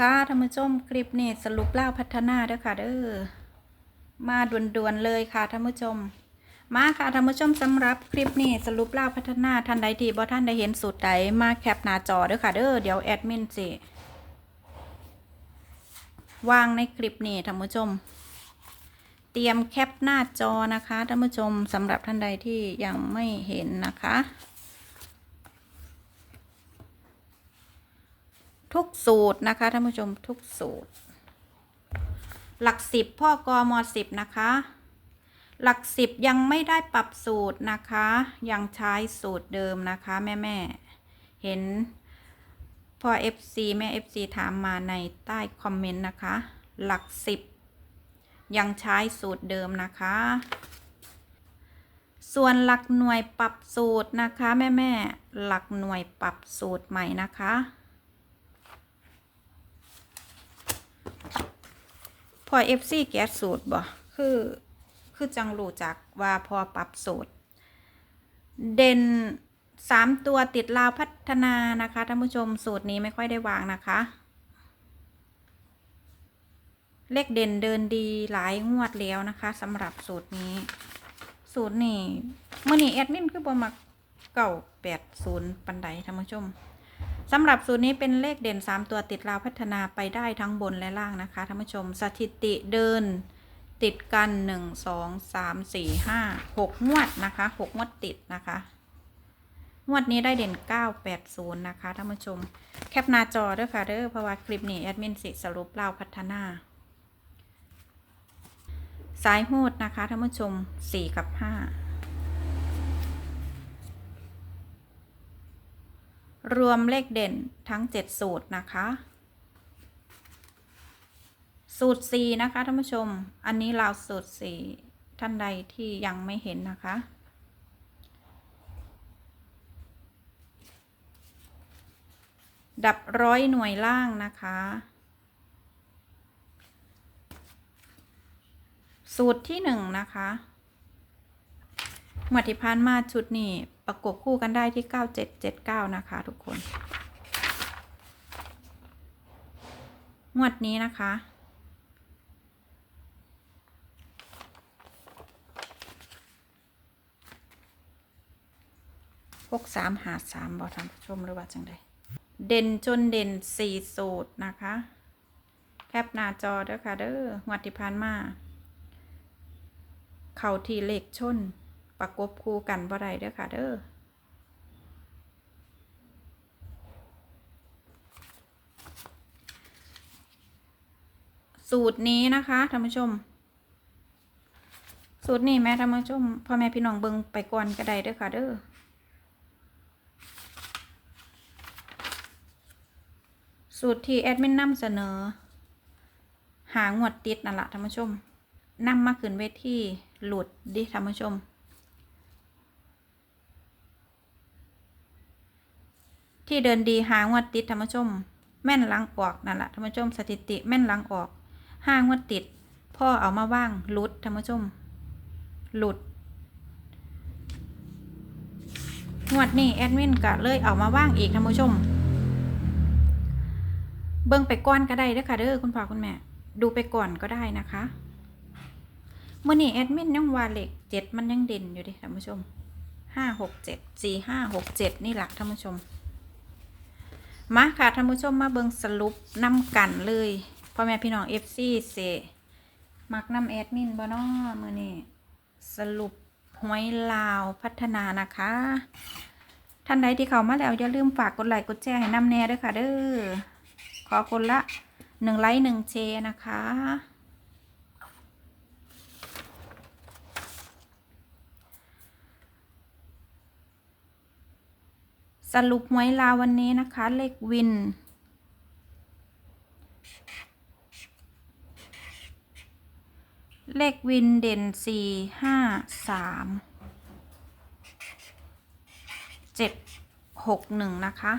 ค่ะท่านผู้ชมคลิปนี้สรุปเล่าพัฒนาเด้อค่ะเด้อมาด่วนๆเลยค่ะท่านผู้ชม มาค่ะท่านผู้ชมสำหรับคลิปนี้สรุปเล่าพัฒนาท่านใดที่บ่ท่านได้เห็นสูตรใดมาแคปหน้าจอเด้อค่ะเด้อเดี๋ยวแอดมินสิวางในคลิปนี้ท่านผู้ชม เตรียมแคปหน้าจอนะคะท่านผู้ชมสำหรับท่านใดที่ยังไม่เห็นนะคะ ทุกสูตรนะคะท่านผู้ชมทุกสูตร หลักสิบพ่อกมสิบนะคะ หลักสิบยังไม่ได้ปรับสูตรนะคะ ยังใช้สูตรเดิมนะคะแม่แม่เห็นพ่อ FC แม่ FC ถามมาในใต้คอมเมนต์นะคะ หลักสิบยังใช้สูตรเดิมนะคะ ส่วนหลักหน่วยปรับสูตรนะคะ แม่แม่หลักหน่วยปรับสูตรใหม่นะคะ พอ FC แก๊สสูตรบ่คือคือจังรู้จักว่าพอปรับสูตร เด่นสามตัวติดลาวพัฒนานะคะท่านผู้ชมสูตรนี้ไม่ค่อยได้วางนะคะ เลขเด่นเดินดีหลายงวดแล้วนะคะสำหรับสูตรนี้ สูตรนี้เมื่อนี้แอดมินคือบ่มักเก่าแปดศูนย์ปันไดท่านผู้ชม สำหรับสูตรนี้เป็นเลขเด่น 3 ตัวติดราวพัฒนาไปได้ทั้งบนและล่างนะคะท่านผู้ชมสถิติเดินติดกัน 1 2 3 4 5 6 งวดนะคะ6งวดติดนะคะ งวดนี้ได้เด่น 980 นะคะท่านผู้ชม แคปหน้าจอด้วยค่ะเด้อเพราะว่าคลิปนี้แอดมินสิสรุปเล่าพัฒนา สายหูดนะคะท่านผู้ชม 4 กับ 5 รวมเลขเด่นทั้ง 7 สูตรนะคะ สูตร 4 นะคะท่านผู้ชม อันนี้เราสูตร 4 ท่านใดที่ยังไม่เห็นนะคะ ดับร้อยหน่วยล่างนะคะสูตรที่1นะคะหมวดที่ผ่านมาชุดนี้ ประกบคู่กันได้ที่ 9779 นะคะ ทุกคน งวดนี้นะคะพวกสามหาสามบอท่านผู้ชมหรือว่าจังใดเด่นจนเด่นสี่สูตรนะคะ แคปหน้าจอเด้อค่ะเด้องวดที่ผ่านมา เข่าที่เลขชน ประกบคู่กันบ่ได้เด้อค่ะเด้อสูตรนี้นะคะท่านผู้ชม สูตรนี้แม่ท่านผู้ชมพ่อแม่พี่น้องเบิ่งไปก่อนก็ได้เด้อค่ะเด้อสูตรที่แอดมินนำเสนอ หางวดติดนั่นแหละท่านผู้ชมนำมาขึ้นเวทีหลุดดิท่านผู้ชม ที่เดินดีหางวดติดท่านผู้ชม แม่นลังออกนั่นแหละท่านผู้ชมสถิติแม่นลังออกห้างวดติด พ่อเอามาว่างลุดท่านผู้ชม หลุดงวดนี้แอดมินก็เลยเอามาว่างอีกท่านผู้ชม เบิ่งไปก่อนก็ได้เด้อค่ะเด้อคุณพ่อคุณแม่ ดูไปก่อนก็ได้นะคะเมื่อนี้แอดมินยังวาเลขเจ็ดมันยังเด่นอยู่ดิท่านผู้ชมห้าหกเจ็ดสี่ห้าหกเจ็ดนี่หละท่านผู้ชม มาค่ะท่านผู้ชมมาเบิ่งสรุปนำกันเลยพ่อแม่พี่น้องเอฟซีเสมักนำแอดมินบ่นอมื่อนี้สรุปหวยลาวพัฒนานะคะ ท่านใดที่เข้ามาแล้วอย่าลืมฝากกดไลค์กดแชร์ให้นำแน่ด้วยค่ะเด้อขอคนละหนึ่งไลค์หนึ่งเชร์นะคะ สรุปหวยลาววันนี้นะคะ เลขวิน เลขวินเด่นสี่ห้าสามเจ็ดหกหนึ่งนะคะ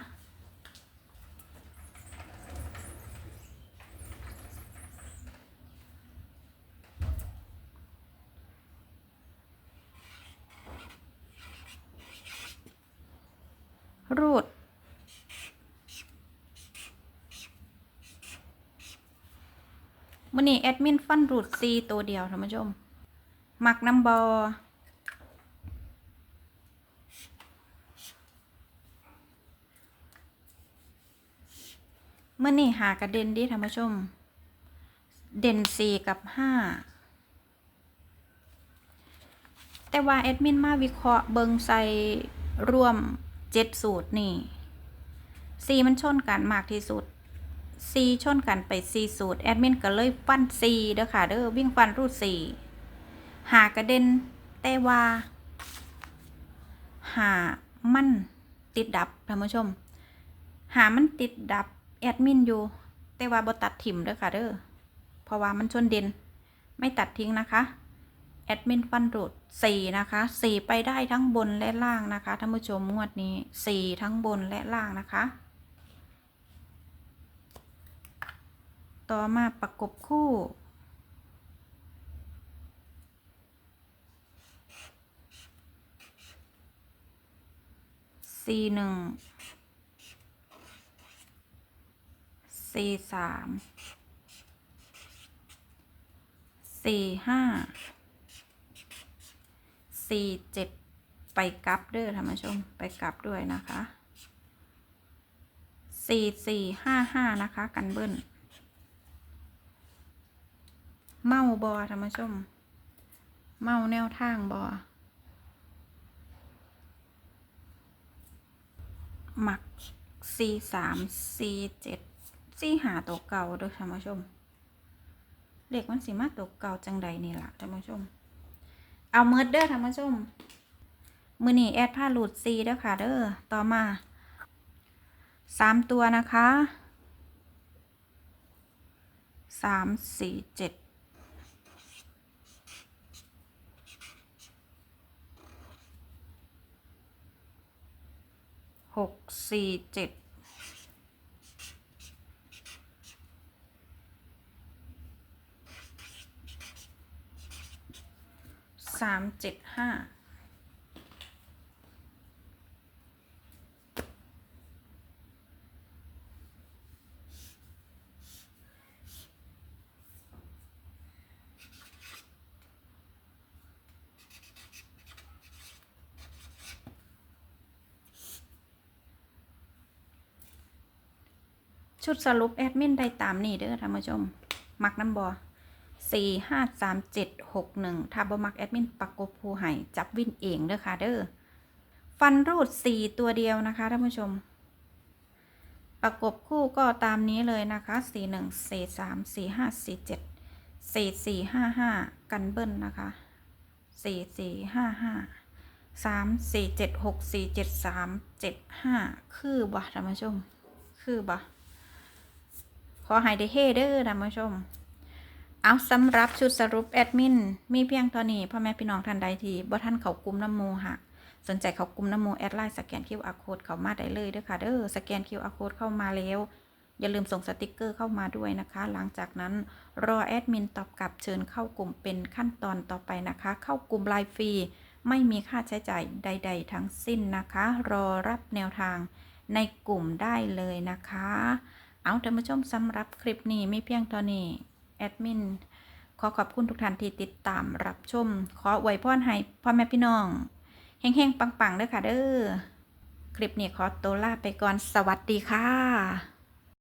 รูด มื่อนี้แอดมินฟันรูดซีตัวเดียวท่านผู้ชมมักน้ำบอเมื่อนี่หากระเด็นดิท่านผู้ชม เด่นสี่กับห้าแต่ว่าแอดมินมาวิเคราะห์เบิงใส่รวม เจ็ดสูตรนี่สี่มันชนกันมากที่สุดสี่ชนกันไปสี่สูตรแอดมินก็เลยฟันสี่เด้อค่ะเด้อวิ่งฟันรูดสี่หากระเด็นแต่ว่าหามันติดดับท่านผู้ชม หามันติดดับแอดมินอยู่ แต่ว่าบ่ตัดถิ่มเด้อค่ะเด้อเพราะว่ามันชนเด่นไม่ตัดทิ้งนะคะ แอดมินฟันรูดสี่นะคะสี่ไปได้ทั้งบนและล่างนะคะท่านผู้ชมงวดนี้สี่ทั้งบนและล่างนะคะ ต่อมาประกบคู่ สี่หนึ่ง สี่สาม สี่ห้า สี่เจ็ดไปกลับเด้อท่านผู้ชม ไปกลับด้วยนะคะสี่สี่ห้าห้านะคะ กันเบิ้ลเมาบอท่านผู้ชม เมาแนวทางบอหมักสี่สามสี่เจ็ดสี่หาตัวเก่าด้วยท่านผู้ชมเลขมันสีมาตัวเก่าจังใดนี่ล่ะท่านผู้ชม เอาเมิดเด้อท่านผู้ชมมือนี่แอดผ้าหลุดซีเด้อค่ะเด้อต่อมาสามตัวนะคะสามสี่เจ็ดหกสี่เจ็ด สามเจ็ดห้าชุดสรุปแอดมินได้ตามนี่เด้อท่านผู้ชม มักน้ำบอ สี่ห้าสามเจ็ดหกหนึ่งถ้าบมักแอดมินปักกบผู้ให้จับวินเองเด้อค่ะเด้อฟันรูดสี่ตัวเดียวนะคะท่านผู้ชม ประกบคู่ก็ตามนี้เลยนะคะสี่หนึ่งสี่สามสี่ห้าสี่เจ็ดสี่สี่ห้าห้ากันเบิ้ลนะคะสี่สี่ห้าห้าสามสี่เจ็ดหกสี่เจ็ดสามเจ็ดห้าคือบ่ท่านผู้ชม คือบ่ขอให้ได้เฮเด้อท่านผู้ชม เอาสำหรับชุดสรุปแอดมินมีเพียงเท่านี้พ่อแม่พี่น้องท่านใดที่บ่ท่านเขากลุ่มน้ำโมหะสนใจเขากลุ่มน้ำโมแอดไลน์สแกน QR code เข้ามาได้เลยเด้อค่ะเด้อสแกน QR code เข้ามาแล้ว อย่าลืมส่งสติกเกอร์เข้ามาด้วยนะคะ หลังจากนั้นรอแอดมินตอบกลับเชิญเข้ากลุ่มเป็นขั้นตอนต่อไปนะคะ เข้ากลุ่มไลน์ฟรีไม่มีค่าใช้จ่ายใด ๆ ทั้งสิ้นนะคะ รอรับแนวทางในกลุ่มได้เลยนะคะ เอาท่านผู้ชมสำหรับคลิปนี้ม่เพียงเท่านี้ แอดมินขอขอบคุณทุกท่านที่ติดตามรับชม ขออวยพรให้พ่อแม่พี่น้องแห้งๆปังๆเด้อค่ะเด้อคลิปนี้ขอตัวลาไปก่อนสวัสดีค่ะ